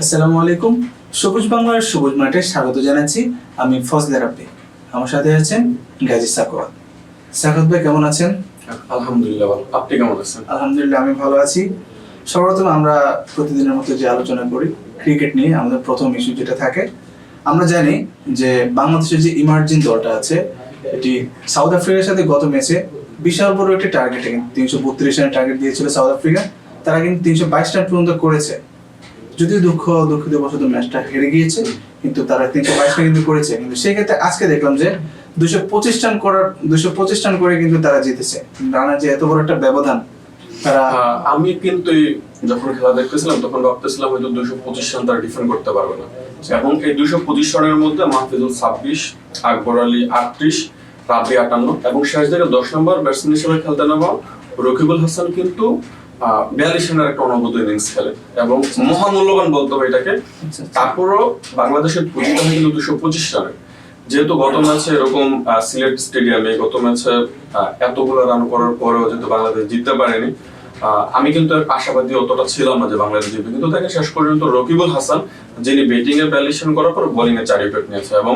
আসসালামু আলাইকুম। সবুজ বাংলার সবুজ মাঠে স্বাগত জানাচ্ছি আমি ফজলে রাব্বি। আমার সাথে আছেন গাজী সাকোয়াত সাকোয়াত ভাই কেমন আছেন? আলহামদুলিল্লাহ ভালো। আপনি কেমন আছেন? আলহামদুলিল্লাহ আমি ভালো আছি। সর্বপ্রথম আমরা প্রতিদিনের মতো যে আলোচনা করি ক্রিকেট নিয়ে আমাদের প্রথম ইস্যু যেটা থাকে আমরা জানি যে বাংলাদেশের যে ইমার্জিং দলটা আছে এটি সাউথ আফ্রিকার সাথে গত ম্যাচে বিশাল বড় একটি টার্গেট তিনশো বত্রিশ রানের টার্গেট দিয়েছিল সাউথ আফ্রিকা। তারা কিন্তু তিনশো বাইশ রান পর্যন্ত করেছে। যদিও দুঃখ দুঃখিত বশত ম্যাচটা হেরে গিয়েছে, কিন্তু তারা তিনশো বাইশ কিন্তু করেছে। কিন্তু সেই ক্ষেত্রে আজকে দেখলাম যে দুশো পঁচিশ রান করার, দুশো পঁচিশ রান করে কিন্তু তারা জিতেছে। রানের যে এত বড় একটা ব্যবধান, তারা আমি কিন্তু যখন খেলা দেখতেছিলাম, তখন ভাবতেছিলাম হয়তো দুশো পঁচিশ রান তারা ডিফেন্ড করতে পারবে না। এবং এই দুশো পঁচিশ রানের মধ্যে মাহফিজুল ছাব্বিশ, আকবর আলী আটত্রিশ রাবি আটান্ন, এবং শেষ দিকে দশ নম্বর ব্যাটসম্যান হিসেবে খেলতে নেওয়া রকিবুল হাসান কিন্তু বিয়াল্লিশ রানের একটা অনবদ্য ইনিংস খেলে এবং মহামূল্যবান বলতে হবে এটাকে আচ্ছা, তারপরও বাংলাদেশের পুঁজিটা কিন্তু দুশো পঁচিশ রানের যেহেতু গত ম্যাচে এরকম সিলেট স্টেডিয়ামে গত ম্যাচে এতগুলো রান করার পরেও যেহেতু বাংলাদেশ জিততে পারেনি আমি কিন্তু আশাবাদী অতটা ছিলাম না যে বাংলাদেশ জিতবে। কিন্তু তাকে শেষ পর্যন্ত রকিবুল হাসান যিনি ব্যাটিং এ ব্যালিশ করার পর বোলিং এ চার উইকেট নিয়েছে এবং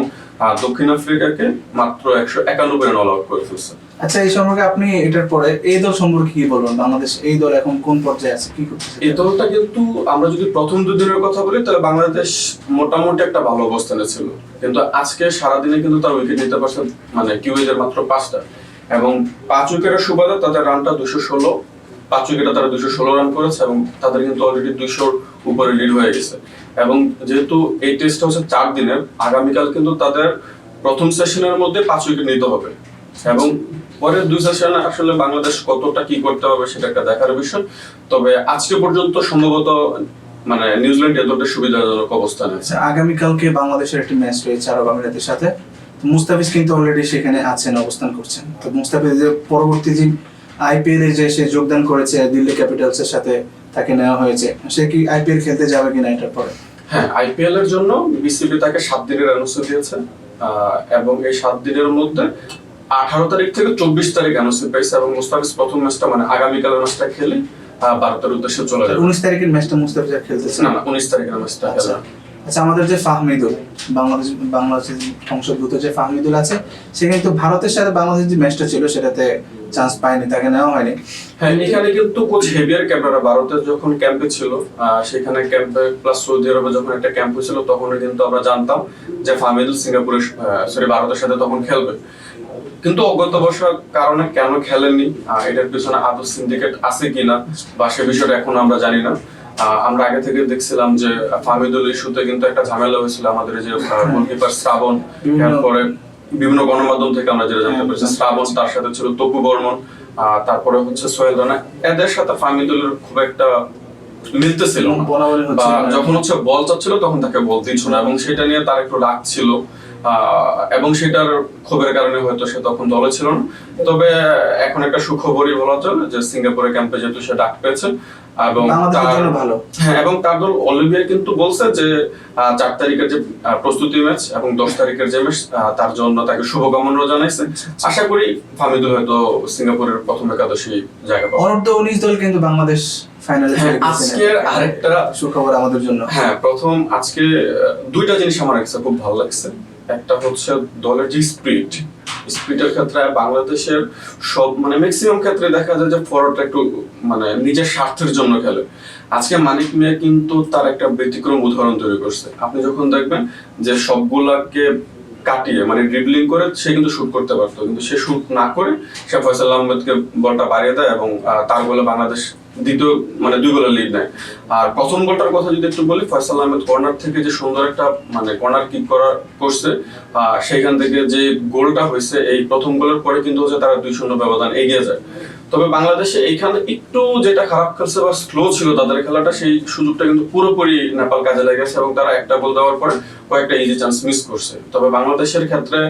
দক্ষিণ আফ্রিকাকে মাত্র একশো একানব্বই রান অল আউট করে ফেলছে। আচ্ছা এই সম্পর্কে আপনি এটার পরে এই দল সম্পর্কে কি বলবেন? বাংলাদেশ এই দল এখন কোন পর্যায়ে আছে, কি করতেছে? এই দলটা কিন্তু আমরা যদি প্রথম দুদিনের কথা বলি, তাহলে বাংলাদেশ মোটামুটি একটা ভালো অবস্থানে ছিল। কিন্তু আজকে সারাদিনে কিন্তু তার উইকেট নিতে পারছে মানে কিউএজের মাত্র পাঁচটা। এবং পাঁচ উইকেটের সুবাদে তাদের রানটা দুশো ষোলো, পাঁচ উইকেটে তারা দুশো ষোলো রান করেছে এবং তাদের কিন্তু অলরেডি দুশোর উপরে লিড হয়ে গেছে। এবং যেহেতু এই টেস্টটা হচ্ছে চার দিনের, আগামীকাল কিন্তু তাদের প্রথম সেশনের মধ্যে পাঁচ উইকেট নিতে হবে। এবং পরের দুই সেশনে আসলে বাংলাদেশ কতটা কি করতে হবে সেটা একটা দেখার বিষয়। তবে আজকে পর্যন্ত সম্ভবত মানে নিউজিল্যান্ড এতটা সুবিধাজনক অবস্থানে আছে। আচ্ছা আগামীকালকে বাংলাদেশের একটি ম্যাচ রয়েছে আরব আমিরাতের সাথে। মুস্তাফিজ কিন্তু অলরেডি সেখানে আছেন অবস্থান করছেন। তো মুস্তাফিজ পরবর্তী যে আইপিএল এ যে সে যোগদান করেছে দিল্লি ক্যাপিটালস এর সাথে তাকে নেওয়া হয়েছে। সে কি আইপিএল খেলতে যাবে কিনা এটার পরে? হ্যাঁ আইপিএল এর জন্য বিসিবি তাকে সাত দিনের এনওসি দিয়েছে। আহ, এবং এই সাত দিনের মধ্যে আঠারো তারিখ থেকে চব্বিশ তারিখ এনওসি পেয়েছে এবং মুস্তাফিজ প্রথম ম্যাচটা মানে আগামীকালের ম্যাচটা খেলে ভারতের উদ্দেশ্যে চলে যাবে। উনিশ তারিখের ম্যাচটা মুস্তাফিজ খেলতেছে? না না উনিশ তারিখের ম্যাচটা আচ্ছা। আচ্ছা আমাদের যে ফাহমিদুল বাংলাদেশ বাংলাদেশের সংসদভূত যে ফাহমিদুল আছে সে কিন্তু ভারতের সাথে বাংলাদেশের যে ম্যাচটা ছিল সেটাতে চান্স পায়নি তাকে নেওয়া হয়নি। হ্যাঁ এখানে কিন্তু কোচ হেভিয়ার ক্যাম্পেরা ভারতের যখন ক্যাম্পে ছিল সেখানে ক্যাম্পে প্লাস সৌদি আরবে যখন একটা ক্যাম্প ছিল তখন কিন্তু আমরা জানতাম যে ফাহমিদুল সিঙ্গাপুরের সরি ভারতের সাথে তখন খেলবে। কিন্তু অজ্ঞাত বর্ষার কারণে কেন খেলেননি? এটার পিছনে আদৌ সিন্ডিকেট আছে কিনা বা সে বিষয়টা এখন আমরা জানি না। আমরা আগে থেকে দেখছিলাম যে ফাহমিদুল ইস্যুতে কিন্তু একটা ঝামেলা হয়েছিল আমাদের যে গোলকিপার শ্রাবণ। বিভিন্ন- এরপরে বিভিন্ন গণমাধ্যম থেকে আমরা যেটা জানতে পারছি হ্যাঁ, শ্রাবণ তার সাথে ছিল তপু বর্মন তারপরে হচ্ছে সোহেল রানা। এদের সাথে ফাহমিদুলের খুব একটা মিলতেছিল। যখন হচ্ছে বল চাচ্ছিল তখন তাকে বল দিচ্ছিল না এবং সেটা নিয়ে তার একটু রাগ ছিল। এবং সেটার ক্ষোভের কারণে হয়তো সে তখন দলে ছিল না। তবে এখন একটা সুখবরই বলা চলে যে সিঙ্গাপুরের ক্যাম্পে যেহেতু সে ডাক পেয়েছে এবং তার- জন্য হ্যাঁ এবং তার দল অলিভিয়া কিন্তু বলছে যে চার তারিখের যে প্রস্তুতি ম্যাচ এবং দশ তারিখের যে ম্যাচ তার জন্য তাকে শুভকামনা জানাইছে। আশা করি ফামিদুল হয়তো সিঙ্গাপুরের প্রথম একাদশী জায়গা পাবে। অনূর্ধ্ব উনিশ দল কিন্তু বাংলাদেশ ফাইনালে হ্যাঁ, আজকের আরেকটা সুখবর আমাদের জন্য। হ্যাঁ প্রথম আজকে দুইটা জিনিস আমার কাছে খুব ভালো লাগছে। একটা হচ্ছে দলের যে স্পিরিট স্পিরিটের ক্ষেত্রে বাংলাদেশের সব মানে ম্যাক্সিমাম ক্ষেত্রে দেখা যায় যে ফরওয়ার্ডটা একটু মানে নিজের স্বার্থের জন্য খেলে। আজকে মানিক মিয়া কিন্তু তার একটা ব্যতিক্রম উদাহরণ তৈরি করছে। আপনি যখন দেখবেন যে সবগুলাকে কাটিয়ে মানে ড্রিবলিং করে সে কিন্তু শুট করতে পারতো, কিন্তু সে শুট না করে সে ফয়সাল আহমেদকে বলটা বাড়িয়ে দেয় এবং তার বলে বাংলাদেশ দ্বিতীয় মানে দুই লিড নেয় আর প্রথম কথা যদি একটু বলি, ফয়সাল আহমেদ কর্নার থেকে যে সুন্দর একটা মানে কর্নার কিক করা করছে সেখান থেকে যে গোলটা হয়েছে, এই প্রথম গোলের পরে কিন্তু হচ্ছে তারা দুই শূন্য ব্যবধান এগিয়ে যায়। তবে বাংলাদেশে এইখানে একটু যেটা খারাপ খেলছে বা স্লো ছিল তাদের খেলাটা, সেই সুযোগটা কিন্তু পুরোপুরি নেপাল কাজে লেগেছে এবং তারা একটা গোল দেওয়ার পরে কয়েকটা ইজি চান্স মিস করছে। তবে বাংলাদেশের ক্ষেত্রে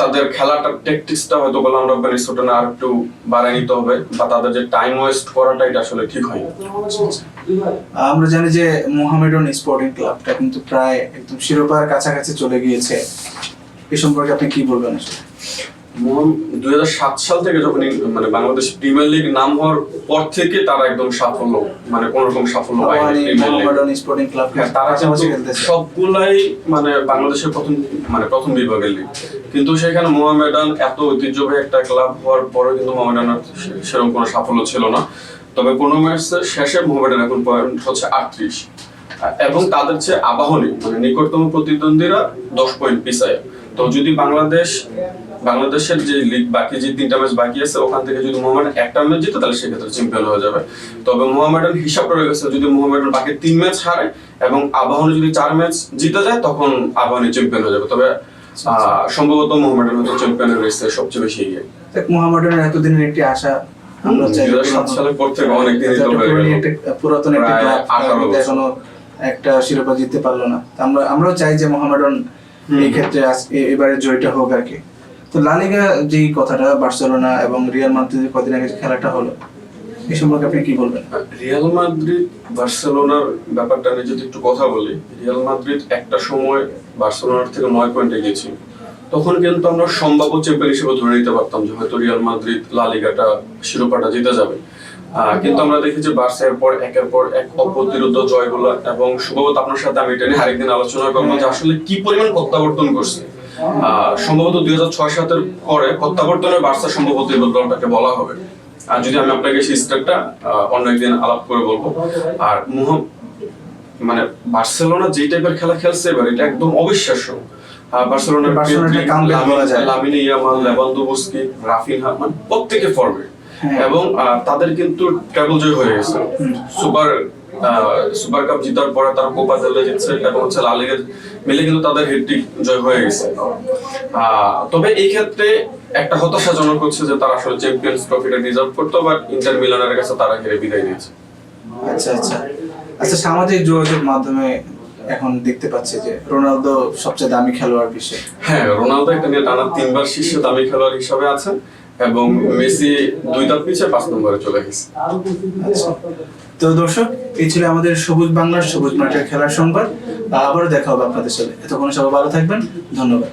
তাদের খেলাটার টেকটিক্সটা হয়তো গোলাম রব্বানি সুটানে আর একটু বাড়ায় নিতে হবে, বা তাদের যে টাইম ওয়েস্ট করাটা এটা আসলে ঠিক হয় আমরা জানি যে মোহামেডন স্পোর্টিং ক্লাবটা কিন্তু প্রায় একদম শিরোপার কাছাকাছি চলে গিয়েছে। এ সম্পর্কে আপনি কি বলবেন দুই হাজার সাত সাল থেকে যখন মানে বাংলাদেশ প্রিমিয়ার লিগ নাম হওয়ার পর থেকে তারা একদম সাফল্য মানে কোন রকম সাফল্য পায়নি স্পোর্টিং ক্লাব হ্যাঁ, তারা কিন্তু সবগুলাই মানে বাংলাদেশের প্রথম মানে প্রথম বিভাগের লিগ কিন্তু সেখানে মোহামেডান এত ঐতিহ্যবাহী একটা ক্লাব হওয়ার পরে কিন্তু মোহামেডানের সেরকম কোনো সাফল্য ছিল না। তবে কোনো ম্যাচের শেষে মোহামেডান এখন পয়েন্ট হচ্ছে আটত্রিশ। এবং তাদের চেয়ে আবাহনী মানে নিকটতম প্রতিদ্বন্দ্বীরা দশ পয়েন্ট পিছায়। তো যদি বাংলাদেশ বাংলাদেশের যে লিগ বাকি যে তিনটা ম্যাচ বাকি আছে ওখান থেকে যদি মোহামেডান একটা ম্যাচ জিতে তাহলে সেক্ষেত্রে চ্যাম্পিয়ন হয়ে যাবে। তবে মোহামেডান হিসাব রয়ে গেছে যদি মোহামেডান বাকি তিন ম্যাচ হারে এবং আবাহনী যদি চার ম্যাচ জিতে যায় তখন আবাহনী চ্যাম্পিয়ন হয়ে যাবে। তবে সম্ভবত মোহামেডান হয়তো চ্যাম্পিয়নের রেসে সবচেয়ে বেশি এগিয়ে। দেখ, মোহামেডানের এতদিনের একটি আশা আমরা চাই দুই হাজার সাত সালের পর থেকে অনেক দিনই তো গেল। একটা পুরাতন একটা ক্লাব 18 কিন্তু বছর। এখনও একটা শিরোপা জিততে পারল না। আমরা আমরাও চাই যে মোহামেডান এই ক্ষেত্রে এবারে জয়টা হোক আর কি। তো লালিগা যে কথাটা, বার্সেলোনা এবং রিয়াল মাদ্রিদের কদিন আগে খেলাটা হলো, এই সম্পর্কে আপনি কি বলবেন? রিয়াল মাদ্রিদ, বার্সেলোনার ব্যাপারটা নিয়ে যদি একটু কথা বলি, রিয়াল মাদ্রিদ একটা সময় বার্সেলোনার থেকে নয় পয়েন্টে গেছিল তখন কিন্তু আমরা সম্ভাব্য চ্যাম্পিয়ন হিসেবে ধরে নিতে পারতাম যে হয়তো রিয়াল মাদ্রিদ লা লিগাটা শিরোপাটা জিতে যাবে। কিন্তু আমরা দেখি যে বার্সা এরপর একের পর এক অপ্রতিরোধ জয়গুলো এবং সম্ভবত আপনার সাথে আমি এটা নিয়ে আরেকদিন আলোচনা করব যে আসলে কি পরিমাণ প্রত্যাবর্তন করছে। সম্ভবত দুই হাজার ছয় সাতের পরে প্রত্যাবর্তনের সম্ভবত এই বলা হবে। আর যদি আমি আপনাকে সেই স্টেপটা অন্য একদিন আলাপ করে বলব। আর মোহ মানে বার্সেলোনা যে টাইপের খেলা খেলছে এবার এটা একদম অবিশ্বাস্য। বার্সেলোনার। লামিনে ইয়ামাল লেভানডোভস্কি রাফিনহা মানে প্রত্যেকে ফর্মে হ্যাঁ। এবং তাদের কিন্তু ট্রাভেল জয় হয়ে গেছে। সুপার সুপার কাপ জিতার পরে তারা কোপা দেল রে জিতছে এবং হচ্ছে লা মিলে কিন্তু তাদের হেডটিক জয় হয়ে গেছে। তবে এই ক্ষেত্রে একটা হতাশাজনক হচ্ছে যে তারা আসলে চ্যাম্পিয়ন্স ট্রফিটা ডিজার্ভ করতো বাট ইন্টার মিলানের কাছে তারা হেরে বিদায় নিয়েছে। আচ্ছা আচ্ছা। আচ্ছা সামাজিক যোগাযোগ মাধ্যমে এখন দেখতে পাচ্ছি যে রোনালদো সবচেয়ে দামি খেলোয়াড় বিশ্বে হ্যাঁ রোনালদো এটা নিয়ে টানা তিনবার শীর্ষ দামি খেলোয়াড় হিসাবে আছেন এবং মেসি দুই ধাপ পিছিয়ে পাঁচ নম্বরে চলে গেছে। তো দর্শক, এই ছিল আমাদের সবুজ বাংলার সবুজ মাঠের খেলার সংবাদ। আবারও দেখা হবে আপনাদের সাথে। এতক্ষণ সবাই ভালো থাকবেন। ধন্যবাদ।